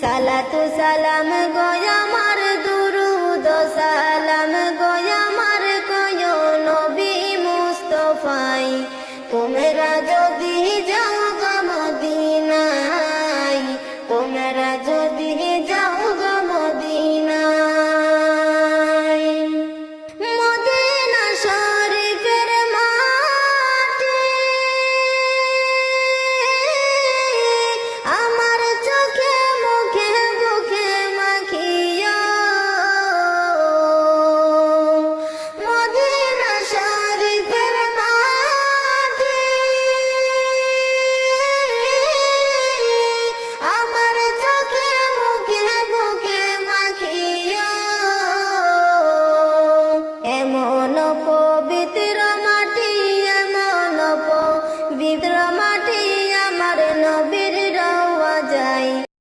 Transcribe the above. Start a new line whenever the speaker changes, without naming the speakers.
সালাতু সালাম গয়ামার দুরুদ সালাম গয়ামার কয় নবী মুস্তফাই। তোমরা যদি যাও গো তোমরা